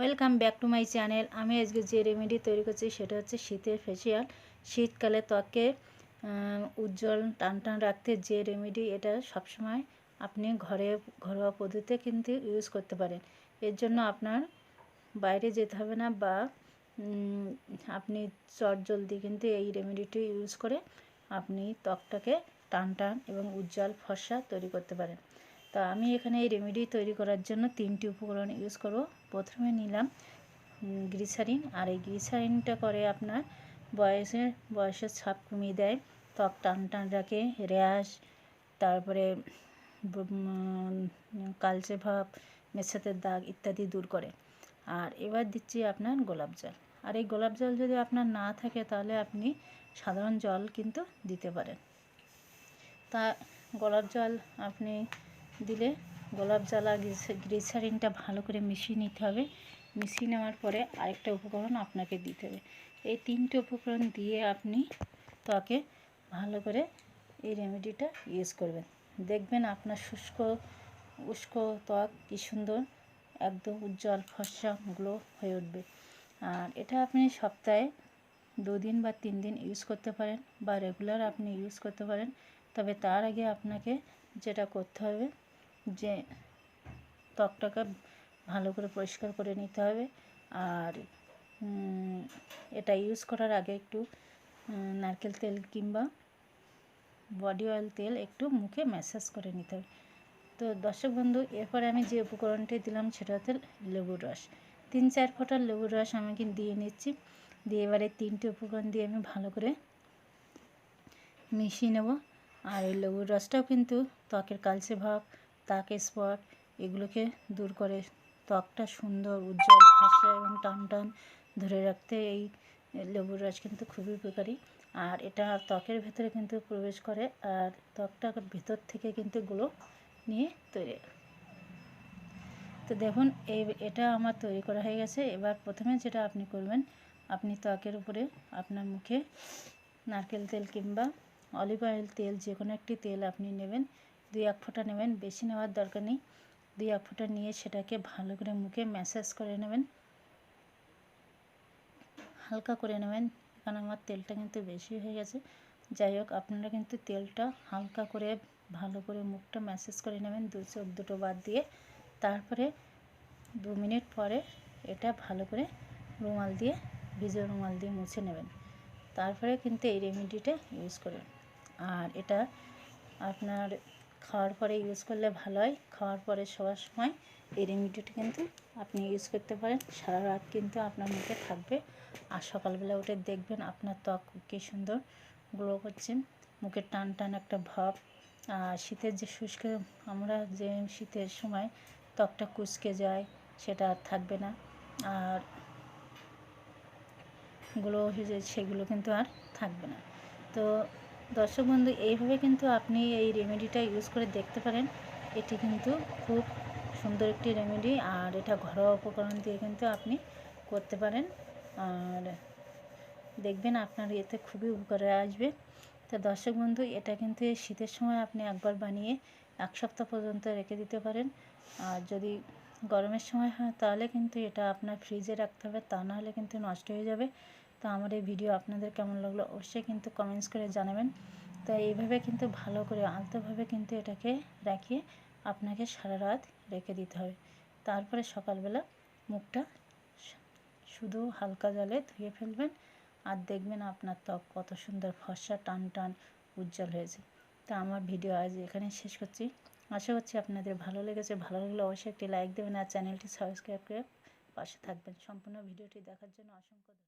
Welcome back to my channel. আমি আজকে যে রেমেডি তৈরি করছি সেটা হচ্ছে শীতের ফেসিয়াল শীতকালে ত্বকে উজ্জ্বল, টান টান রাখতে যে রেমেডি, এটা সবসময় আপনি ঘরে ঘরোয়া পদ্ধতিতে কিন্তু ইউজ করতে পারেন। এর জন্য আপনার বাইরে যেতে হবে না বা আপনি চট জলদি কিন্তু এই রেমেডিটি ইউজ করে আপনি ত্বকটাকে টান টান এবং উজ্জ্বল ফর্সা তৈরি করতে পারেন। তা আমি এখানে এই রেমেডি তৈরি করার জন্য তিনটি উপকরণ ইউজ করব। প্রথমে নিলাম গ্রিসারিন আর এই গ্রিসারিনটা করে আপনার বয়সের বয়সের ছাপ কমিয়ে দেয়। ত্বক টান টান রাখে, র্যাশ, তারপরে কালচে ভাব মেছাতের দাগ ইত্যাদি দূর করে। আর এবার দিচ্ছি আপনার গোলাপ জল। আর এই গোলাপ জল যদি আপনার না থাকে তাহলে আপনি সাধারণ জল কিন্তু দিতে পারেন। তা গোলাপ জল আপনি দিলে গোলাপ জ্বালা আর গ্রিসারিনটা ভালো করে মিশিয়ে নিতে হবে। মিশিয়ে নেওয়ার পরে আরেকটা উপকরণ আপনাকে দিতে হবে। এই তিনটে উপকরণ দিয়ে আপনি ত্বকে ভালো করে এই রেমেডিটা ইউজ করবেন। দেখবেন আপনার শুষ্ক উষ্ক ত্বক কী সুন্দর, একদম উজ্জ্বল ফর্সা গ্লো হয়ে উঠবে। আর এটা আপনি সপ্তাহে দুদিন বা তিন দিন ইউজ করতে পারেন বা রেগুলার আপনি ইউজ করতে পারেন। তবে তার আগে আপনাকে যেটা করতে হবে যে ত্বকটাকে ভালো করে পরিষ্কার করে নিতে হবে। আর এটা ইউজ করার আগে একটু নারকেল তেল কিংবা বডি অয়েল তেল একটু মুখে ম্যাসাজ করে নিতে হবে। তো দর্শক বন্ধু, এরপরে আমি যে উপকরণটি দিলাম সেটা হচ্ছে লেবুর রস। তিন চার ফোঁটা লেবুর রস আমাকে দিয়ে নিচ্ছি। দিয়ে এবারে তিনটে উপকরণ দিয়ে আমি ভালো করে মিশিয়ে নেব। আর এই লেবুর রসটাও কিন্তু ত্বকের কালচে ভাব তাক স্পট, এগুলোকে দূর করে ত্বকটা সুন্দর, উজ্জ্বল ফর্সা এবং টান টান ধরে রাখতে এই লেবুর রস কিন্তু খুবই উপকারী। আর এটা ত্বকের ভেতরে কিন্তু প্রবেশ করে আর ত্বকটা ভেতর থেকে কিন্তু গুলো নিয়ে তৈরি। তো দেখুন, এই এটা আমার তৈরি করা হয়ে গেছে। এবার প্রথমে যেটা আপনি করবেন, আপনি ত্বকের উপরে আপনার মুখে নারকেল তেল কিংবা অলিভ অয়েল তেল যে কোনো একটি তেল আপনি নেবেন। দুই এক ফোঁটা নেবেন, বেশি নেওয়ার দরকার নেই। দুই এক ফোঁটা নিয়ে সেটাকে ভালো করে মুখে ম্যাসাজ করে নেবেন। হালকা করে নেবেন, কারণ আমার তেলটা কিন্তু বেশি হয়ে গেছে। যাই হোক, আপনারা কিন্তু তেলটা হালকা করে, ভালো করে মুখটা ম্যাসাজ করে নেবেন দু চোখ দুটো বাদ দিয়ে। তারপরে দু মিনিট পরে এটা ভালো করে রুমাল দিয়ে, ভিজে রুমাল দিয়ে মুছে নেবেন। তারপরে কিন্তু এই রেমেডিটা ইউজ করবেন আর এটা আপনার খাওয়ার পরে ইউজ করলে ভালো হয়। খাওয়ার পরে সবার সময় এই রেমেডিটা কিন্তু আপনি ইউজ করতে পারেন। সারা রাত কিন্তু আপনার মুখে থাকবে। আর সকালবেলা উঠে দেখবেন আপনার ত্বক কী সুন্দর গ্লো করছে। মুখের টান টান একটা ভাব। আর শীতের যে শুষ্ক, আমরা যে শীতের সময় ত্বকটা কুচকে যায়, সেটা আর থাকবে না। আর গ্লো হয়ে যায়, সেগুলো কিন্তু আর থাকবে না। তো দর্শক বন্ধু, এইভাবে কিন্তু আপনি এই রেমেডিটা ইউজ করে দেখতে পারেন। এটি কিন্তু খুব সুন্দর একটি রেমেডি আর এটা ঘরোয়া উপকরণ দিয়ে কিন্তু আপনি করতে পারেন। আর দেখবেন আপনার এতে খুবই উপকারে আসবে। তো দর্শক বন্ধু, এটা কিন্তু শীতের সময় আপনি একবার বানিয়ে এক সপ্তাহ পর্যন্ত রেখে দিতে পারেন। আর যদি গরমের সময় হয়, তাহলে কিন্তু এটা আপনার ফ্রিজে রাখতে হবে, তা নাহলে কিন্তু নষ্ট হয়ে যাবে। তো আমার এই ভিডিও আপনাদের কেমন লাগল অবশ্যই কিন্তু কমেন্টস করে জানাবেন। তো এইভাবে কিন্তু ভালো করে আলতোভাবে কিন্তু এটাকে রাখিয়ে আপনাকে সারা রাত রেখে দিতে হবে। তারপরে সকালবেলা মুখটা শুধু হালকা জলে ধুয়ে ফেলবেন আর দেখবেন আপনার ত্বক কত সুন্দর ফর্সা, টান টান, উজ্জ্বল হয়েছে। তা আমার ভিডিও আজ এখানে শেষ করছি। আশা করছি আপনাদের ভালো লেগেছে। ভালো লাগলে অবশ্যই একটি লাইক দেবেন আর চ্যানেলটি সাবস্ক্রাইব করে পাশে থাকবেন। সম্পূর্ণ ভিডিওটি দেখার জন্য অসংখ্য